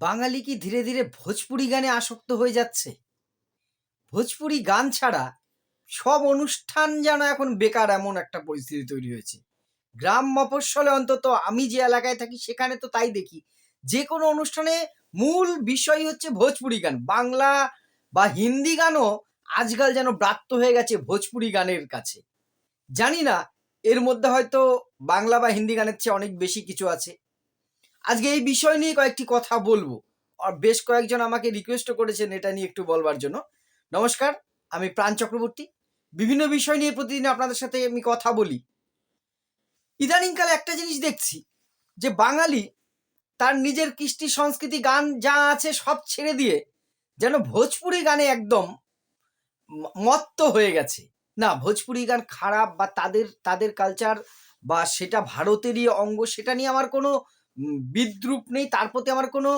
বাঙালি কি ধীরে ধীরে ভোজপুরি গানে আসক্ত হয়ে যাচ্ছে? ভোজপুরি গান ছাড়া সব অনুষ্ঠান যেন এখন বেকার এমন একটা পরিস্থিতি তৈরি হয়েছে। গ্রাম মফস্বলে অন্তত আমি যে এলাকায় থাকি সেখানে তো তাই দেখি। যে কোনো অনুষ্ঠানে মূল বিষয় হচ্ছে ভোজপুরি গান। বাংলা বা হিন্দি গানও আজকাল যেন ব্রাত্য হয়ে গেছে ভোজপুরি গানের কাছে। জানি না, এর মধ্যে হয়তো বাংলা বা হিন্দি গানের চেয়ে অনেক বেশি কিছু আছে। আজকে এই বিষয় নিয়ে কয়েকটি কথা বলব। আর বেশ কয়েকজন আমাকে রিকোয়েস্ট করেছেন এটা নিয়ে একটু বলবার জন্য। নমস্কার, আমি প্রাণ চক্রবর্তী। বিভিন্ন বিষয় নিয়ে প্রতিদিন আপনাদের সাথে আমি কথা বলি। ইদানিংকালে একটা জিনিস দেখছি, যে বাঙালি তার নিজের কৃষ্টি সংস্কৃতি গান যা আছে সব ছেড়ে দিয়ে যেন ভোজপুরি গানে একদম মত্ত হয়ে গেছে। না, ভোজপুরি গান খারাপ বা তাদের তাদের কালচার বা সেটা ভারতেরই অঙ্গ, সেটা নিয়ে আমার কোনো বিদ্রুপ নেই, তার প্রতি আমার কোনো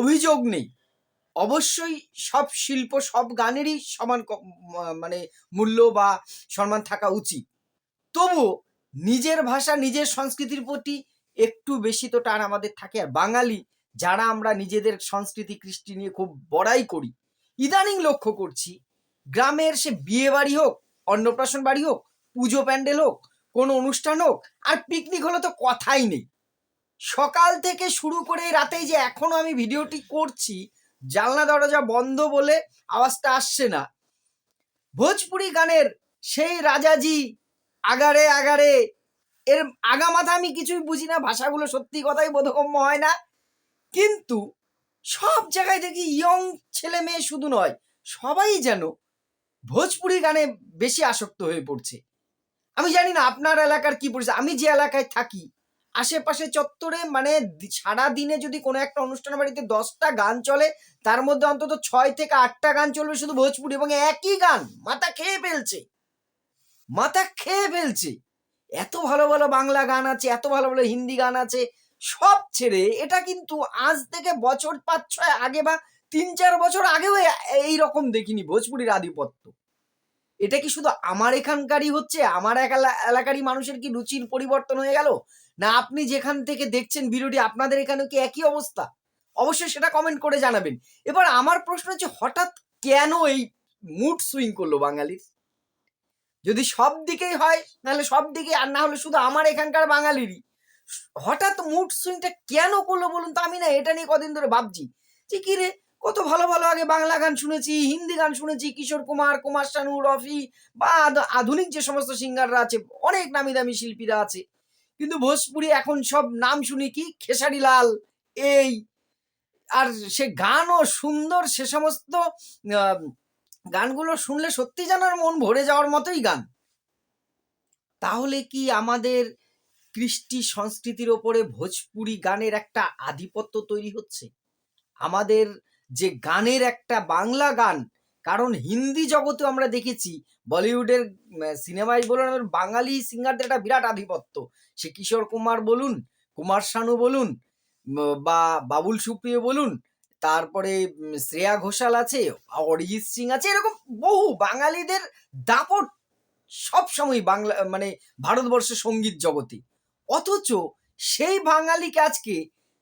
অভিযোগ নেই। অবশ্যই সব শিল্প, সব গানেরই সমান মানে মূল্য বা সম্মান থাকা উচিত। তবু নিজের ভাষা, নিজের সংস্কৃতির প্রতি একটু বেশি তো টান আমাদের থাকে। আর বাঙালি, যারা আমরা নিজেদের সংস্কৃতি, কৃষ্টি নিয়ে খুব বড়াই করি, ইদানিং লক্ষ্য করছি, গ্রামের সে বিয়ে বাড়ি হোক, অন্নপ্রাশন বাড়ি হোক, পুজো প্যান্ডেল হোক, কোনো অনুষ্ঠান হোক, আর পিকনিক হলে তো কথাই নেই। সকাল থেকে শুরু করে রাতেই যে এখনও আমি ভিডিওটি করছি, জানলা দরজা বন্ধ বলে আওয়াজটা আসছে না। ভোজপুরি গানের সেই রাজাজি আগারে আগারে, এর আগামাথা আমি কিছুই বুঝি না, ভাষাগুলো সত্যি কথাই বোধগম্য হয় না। কিন্তু সব জায়গায় দেখি ইয়ং ছেলে মেয়ে শুধু নয়, সবাই যেন ভোজপুরি গানে বেশি আসক্ত হয়ে পড়ছে। আমি জানি না আপনার এলাকার কি পরিস্থিতি, আমি যে এলাকায় থাকি আশেপাশে চত্বরে মানে সারা দিনে যদি কোনো একটা অনুষ্ঠান বাড়িতে দশটা গান চলে, তার মধ্যে অন্তত ছয় থেকে আটটা গান চলবে শুধু ভোজপুরি এবং একই গান। মাথা খেয়ে ফেলছে। মাথা খেয়ে ফেলছে। এত ভালো ভালো বাংলা গান আছে, এত ভালো ভালো হিন্দি গান আছে, সব ছেড়ে এটা কিন্তু আজ থেকে বছর পাঁচ ছয় আগে বা তিন চার বছর আগেও এই রকম দেখিনি ভোজপুরির আধিপত্য। এটা কি শুধু আমার এখানকারই হচ্ছে? আমার এলাকারই মানুষের কি রুচির পরিবর্তন হয়ে গেল? না আপনি যেখান থেকে দেখছেন ভিডিওটি, আপনাদের এখানে কি একই অবস্থা? অবশ্যই সেটা কমেন্ট করে জানাবেন। এবার আমার প্রশ্ন হচ্ছে, হঠাৎ কেন এই মুড সুইং করল বাঙালির? যদি সব দিকেই হয়, তাহলে সব দিকে আর না হলে শুধু আমার এখানকার বাঙালিরই। হঠাৎ মুড সুইংটা কেন করল বলুন তো? আমি না এটা নিয়ে কদিন ধরে ভাবছি। যে কি রে, কত ভালো ভালো আগে বাংলা গান শুনেছি, হিন্দি গান শুনেছি, কিশোর কুমার কুমার শানু রফি বা আধ- আধুনিক যে সমস্ত সিঙ্গাররা আছে, অনেক নামি দামি শিল্পীরা আছে। কিন্তু ভোজপুরি এখন সব নাম শুনি কি? খেসারি লাল এই, আর সে গানও সুন্দর, সে সমস্ত গানগুলো শুনলে সত্যি যেন আর মন ভরে যাওয়ার মতোই গান। তাহলে কি আমাদের কৃষ্টি সংস্কৃতির ওপরে ভোজপুরি গানের একটা আধিপত্য তৈরি হচ্ছে? আমাদের যে গানের একটা বাংলা গান কারণ হিন্দি জগতে আমরা দেখেছি বলিউডের সিনেমায় বলুন বাঙালি সিঙ্গারদের একটা বিরাট আধিপত্য। সে কিশোর কুমার বলুন, কুমার শানু বলুন বা বাবুল সুপ্রিয় বলুন, তারপরে শ্রেয়া ঘোষাল আছে, অরিজিৎ সিং আছে, এরকম বহু বাঙালিদের দাপট সবসময় বাংলা মানে ভারতবর্ষের সংগীত জগতে। অথচ সেই বাঙালিকে আজকে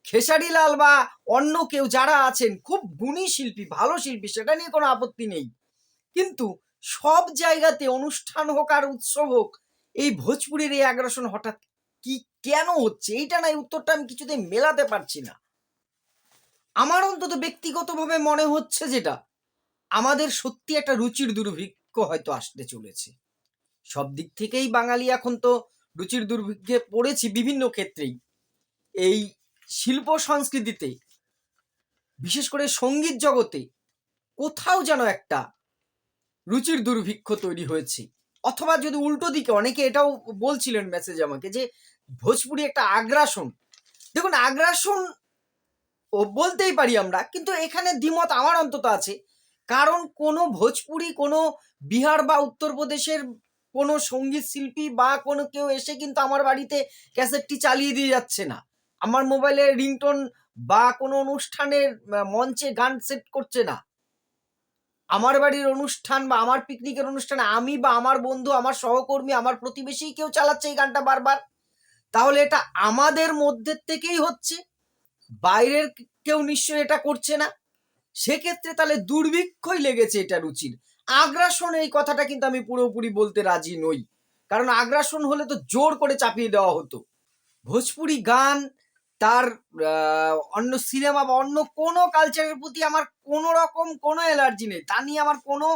খেসারি লাল বা অন্য কেউ যারা আছেন, খুব গুণী শিল্পী, ভালো শিল্পী, সেটা নিয়ে কোনো আপত্তি নেই। কিন্তু সব জায়গাতে অনুষ্ঠান হোক আর উৎসব হোক, এই ভোজপুরির এই আগ্রাসন হঠাৎ কি কেন হচ্ছে? এইটা নাই উত্তরটা আমি কিছুতেই মেলাতে পারছি না। আমার অন্তত ব্যক্তিগতভাবে মনে হচ্ছে যেটা, আমাদের সত্যি একটা রুচির দুর্ভিক্ষ হয়তো আসতে চলেছে। সব দিক থেকেই বাঙালি এখন তো রুচির দুর্ভিক্ষে পড়েছি বিভিন্ন ক্ষেত্রেই। এই শিল্প সংস্কৃতিতে, বিশেষ করে সংগীত জগতে, কোথাও যেন একটা রুচির দুর্ভিক্ষ তৈরি হয়েছে। অথবা যদি উল্টো দিকে, অনেকে এটাও বলছিলেন মেসেজ আমাকে যে, ভোজপুরি একটা আগ্রাসন। দেখুন, আগ্রাসন ও বলতেই পারি আমরা, কিন্তু এখানে দ্বিমত আমার অন্তত আছে। কারণ কোনো ভোজপুরি, কোনো বিহার বা উত্তরপ্রদেশের কোনো সংগীত শিল্পী বা কোনো কেউ এসে কিন্তু আমার বাড়িতে ক্যাসেটটি চালিয়ে দিয়ে যাচ্ছে না। আমার মোবাইলে রিংটোন বা কোনো অনুষ্ঠানের মঞ্চে গান সেট করছে না। আমার বাড়ির অনুষ্ঠান বা আমার পিকনিকের অনুষ্ঠানে আমি বা আমার বন্ধু, আমার সহকর্মী, আমার প্রতিবেশী কেউ চালাচ্ছে এই গানটা বারবার। তাহলে এটা আমাদের মধ্যে থেকেই হচ্ছে। বাইরের কেউ নিশ্চয়ই এটা করছে না। সেক্ষেত্রে তাহলে দুর্ভিক্ষই লেগেছে এটা রুচির। আগ্রাসন এই কথাটা কিন্তু আমি পুরোপুরি বলতে রাজি নই। কারণ আগ্রাসন হলে তো জোর করে চাপিয়ে দেওয়া হতো। ভোজপুরি গান তার অন্য সিনেমা বা অন্য কোনো কালচারের প্রতি আমার কোনো রকম কোনো অ্যালার্জি নেই। তা নিয়ে আমার কোনো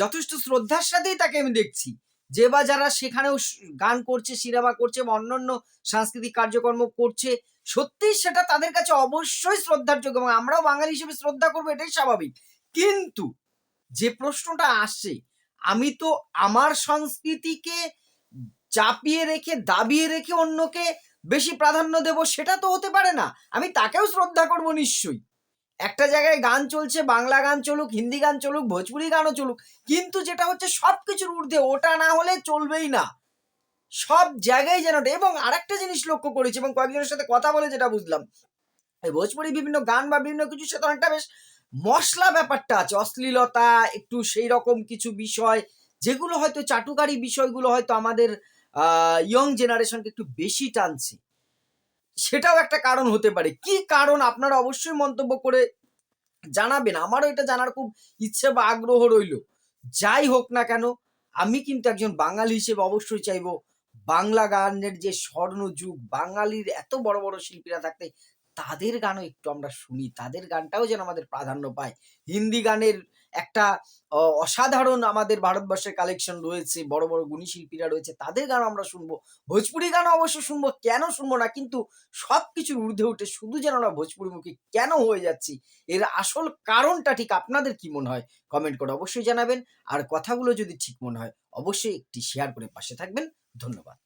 যথেষ্ট শ্রদ্ধার সাথেই তাকে আমি দেখছি। যে বা যারা সেখানেও গান করছে, সিনেমা করছে বা অন্যান্য সাংস্কৃতিক কার্যক্রম করছে, সত্যিই সেটা তাদের কাছে অবশ্যই শ্রদ্ধার যোগ্য এবং আমরাও বাঙালি হিসেবে শ্রদ্ধা করব, এটাই স্বাভাবিক। কিন্তু যে প্রশ্নটা আসছে, আমি তো আমার সংস্কৃতিকে চাপিয়ে রেখে, দাবিয়ে রেখে অন্যকে বেশি প্রাধান্য দেব সেটা তো হতে পারে না। আমি তাকেও শ্রদ্ধা করব নিশ্চয়ই। একটা জায়গায় গান চলছে, বাংলা গান চলুক, হিন্দি গান চলুক, ভোজপুরি গানও চলুক, কিন্তু যেটা হচ্ছে সব কিছুর ঊর্ধ্বে, ওটা না হলে চলবেই না। সব জায়গায় যেন এবং আরেকটা জিনিস লক্ষ্য করেছি এবং কয়েকজনের সাথে কথা বলে যেটা বুঝলাম। এই ভোজপুরি বিভিন্ন গান বা বিভিন্ন কিছুর সাথে অনেকটা বেশ মশলা ব্যাপারটা আছে। অশ্লীলতা, একটু সেই রকম কিছু বিষয়, যেগুলো হয়তো চাটুকারি বিষয়গুলো হয়তো আমাদের ইয়ং জেনারেশনকে একটু বেশি টানছে। সেটাও একটা কারণ হতে পারে। কি কারণ? আপনারা অবশ্যই মন্তব্য করে জানাবেন। আমারও এটা জানার খুব ইচ্ছে বা আগ্রহ রইল। যাই হোক না কেন, আমি কিন্তু একজন বাঙালি হিসেবে অবশ্যই চাইব বাংলা গানের যে স্বর্ণ যুগ বাঙালির এত বড় বড় শিল্পীরা থাকতে তাদের গানও একটু আমরা শুনি, তাদের গানটাও যেন আমাদের প্রাধান্য পায়। হিন্দি গানের একটা অসাধারণ আমাদের ভারতবর্ষের কালেকশন রয়েছে, বড় বড় গুণী শিল্পীরা রয়েছে, তাদের গান আমরা শুনব। ভোজপুরি গান অবশ্য শুনব, কেন শুনব না? কিন্তু সব কিছুর ঊর্ধ্বে উঠে শুধু যেন আমরা ভোজপুরি মুখী কেন হয়ে যাচ্ছি? এর আসল কারণটা ঠিক আপনাদের কি মনে হয়? কমেন্ট করে অবশ্যই জানাবেন। আর কথাগুলো যদি ঠিক মনে হয়, অবশ্যই একটি শেয়ার করে পাশে থাকবেন। ধন্যবাদ।